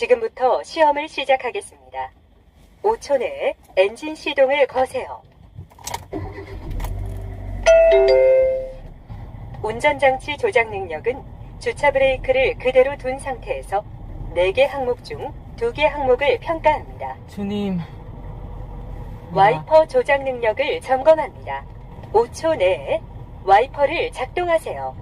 지금부터 시험을 시작하겠습니다. 5초 내에 엔진 시동을 거세요. 운전장치 조작 능력은 주차 브레이크를 그대로 둔 상태에서 4개 항목 중 2개 항목을 평가합니다. 주님. 와이퍼 조작 능력을 점검합니다. 5초 내에 와이퍼를 작동하세요.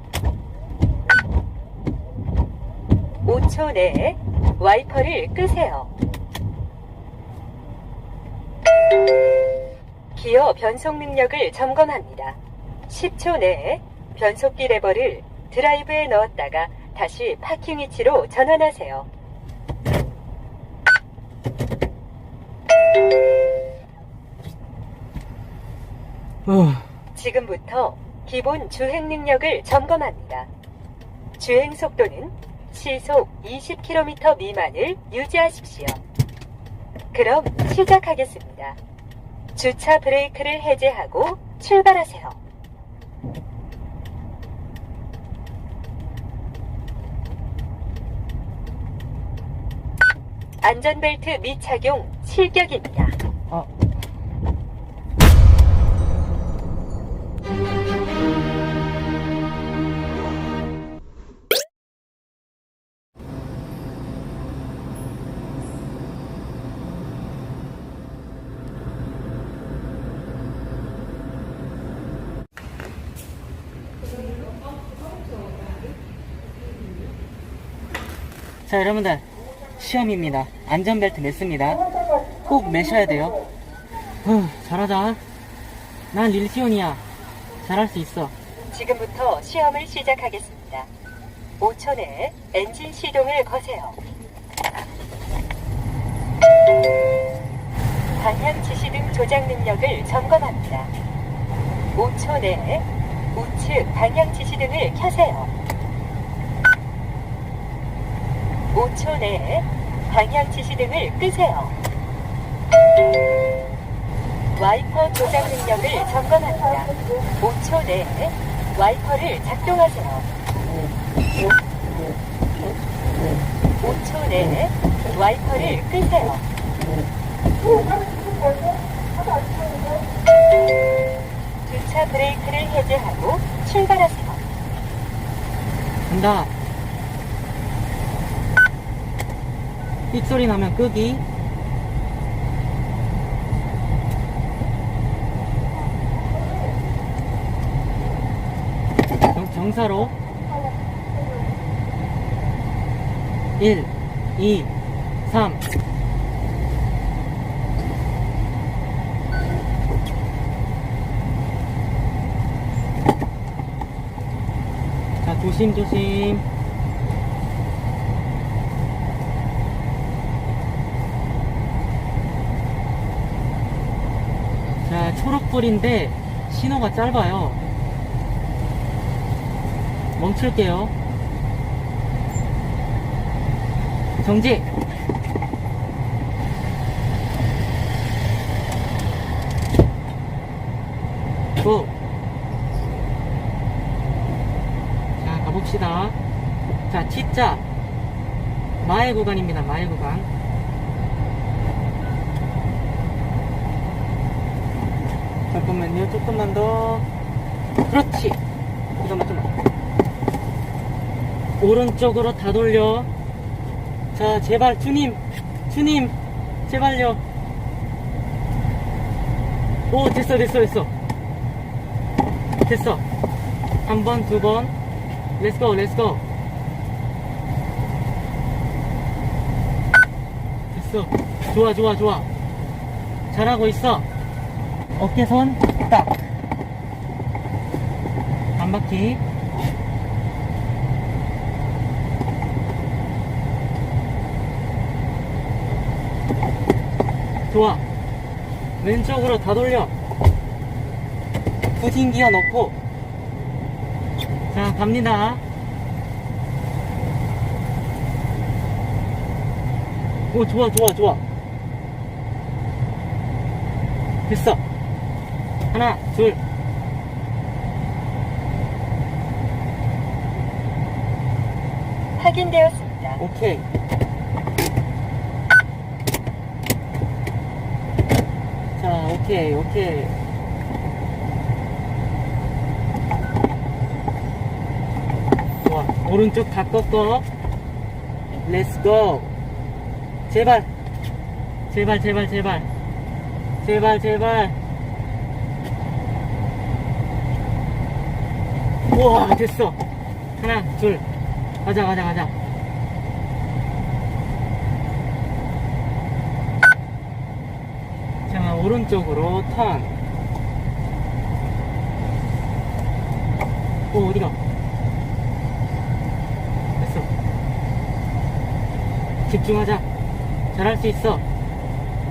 5초 내에 와이퍼를 끄세요. 기어 변속 능력을 점검합니다. 10초 내에 변속기 레버를 드라이브에 넣었다가 다시 파킹 위치로 전환하세요. 어, 지금부터 기본 주행 능력을 점검합니다. 주행 속도는 시속 20km 미만을 유지하십시오. 그럼 시작하겠습니다. 주차 브레이크를 해제하고 출발하세요. 안전벨트 미착용 실격입니다. 아. 자, 여러분들. 시험입니다. 안전벨트 맸습니다. 꼭 매셔야 돼요. 후, 잘하자. 난 릴시온이야. 잘할 수 있어. 지금부터 시험을 시작하겠습니다. 5초 내에 엔진 시동을 거세요. 방향 지시 등 조작 능력을 점검합니다. 5초 내에 우측 방향 지시 등을 켜세요. 5초 내에 방향 지시 등을 끄세요. 와이퍼 조작 능력을 점검합니다. 5초 내에 와이퍼를 작동하세요. 5초 내에 와이퍼를 끄세요. 주차 브레이크를 해제하고 출발하세요. 간다. 삑소리 나면 끄기. 정, 정사로. 1, 2, 3. 자, 조심조심. 자, 초록불인데 신호가 짧아요. 멈출게요. 정지! 고! 자, 가봅시다. 자, T자. 마의 구간입니다, 마의 구간. 잠깐만요, 조금만 더. 그렇지! 잠깐만, 좀만. 오른쪽으로 다 돌려. 자, 제발, 주님! 주님! 제발요! 오, 됐어, 됐어, 됐어. 됐어. 한 번, 두 번. 렛츠고, 렛츠고. 됐어. 좋아, 좋아, 좋아. 잘하고 있어. 어깨선 딱. 한 바퀴. 좋아. 왼쪽으로 다 돌려. 후진 기어 넣고. 자, 갑니다. 오, 좋아, 좋아, 좋아. 됐어. 하나, 둘. 확인되었습니다. 오케이. 자, 오케이, 오케이. 좋아. 오른쪽 다 꺾어. 렛츠고. 제발. 제발, 제발, 제발. 제발, 제발. 우와, 됐어. 하나, 둘. 가자, 가자, 가자. 자, 오른쪽으로 턴. 오, 어디가? 됐어. 집중하자. 잘할 수 있어.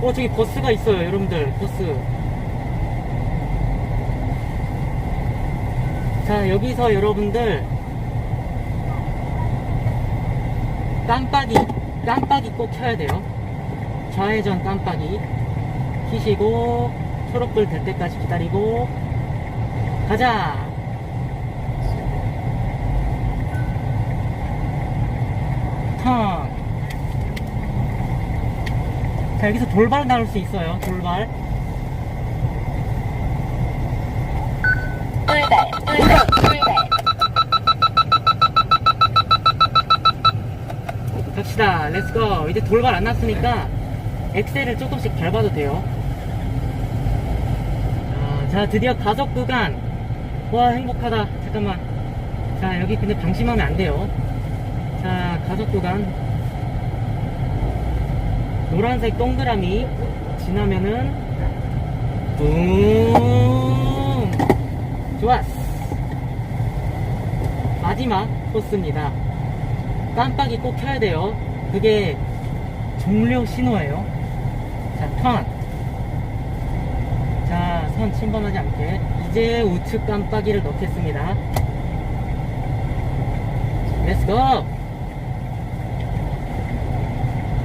오, 저기 버스가 있어요, 여러분들. 버스. 자, 여기서 여러분들. 깜빡이, 깜빡이 꼭 켜야 돼요. 좌회전 깜빡이. 키시고, 초록불 될 때까지 기다리고, 가자! 턴! 자, 여기서 돌발 나올 수 있어요, 돌발. 돌발. 갑시다. 렛츠고. 이제 돌발 안 났으니까 엑셀을 조금씩 밟아도 돼요. 아, 자, 드디어 가속 구간. 와, 행복하다. 잠깐만. 자, 여기 근데 방심하면 안 돼요. 자, 가속 구간. 노란색 동그라미 지나면은 붕 좋았어 마지막 코스입니다 깜빡이 꼭 켜야 돼요. 그게 종료 신호예요. 자, 턴. 자, 선 침범하지 않게. 이제 우측 깜빡이를 넣겠습니다. 렛츠고!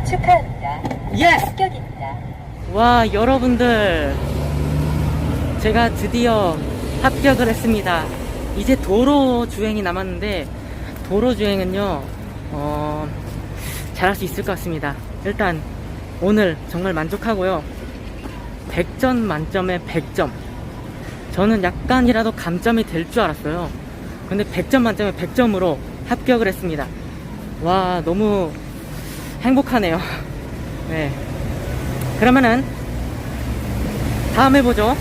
축하합니다. 예스! 합격입니다. 와, 여러분들. 제가 드디어 합격을 했습니다. 이제 도로 주행이 남았는데, 도로 주행은요, 어, 잘할 수 있을 것 같습니다. 일단, 오늘 정말 만족하고요. 100점 만점에 100점. 저는 약간이라도 감점이 될 줄 알았어요. 근데 100점 만점에 100점으로 합격을 했습니다. 와, 너무 행복하네요. 네. 그러면은, 다음에 보죠.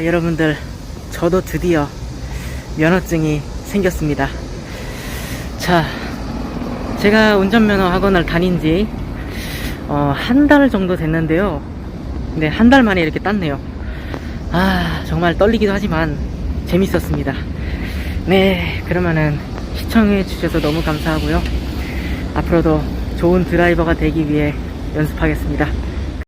자, 여러분들, 저도 드디어 면허증이 생겼습니다. 자, 제가 운전면허 학원을 다닌 지, 어, 한 달 정도 됐는데요. 네, 한달 만에 이렇게 땄네요. 아, 정말 떨리기도 하지만 재밌었습니다. 네, 그러면은 시청해 주셔서 너무 감사하고요. 앞으로도 좋은 드라이버가 되기 위해 연습하겠습니다.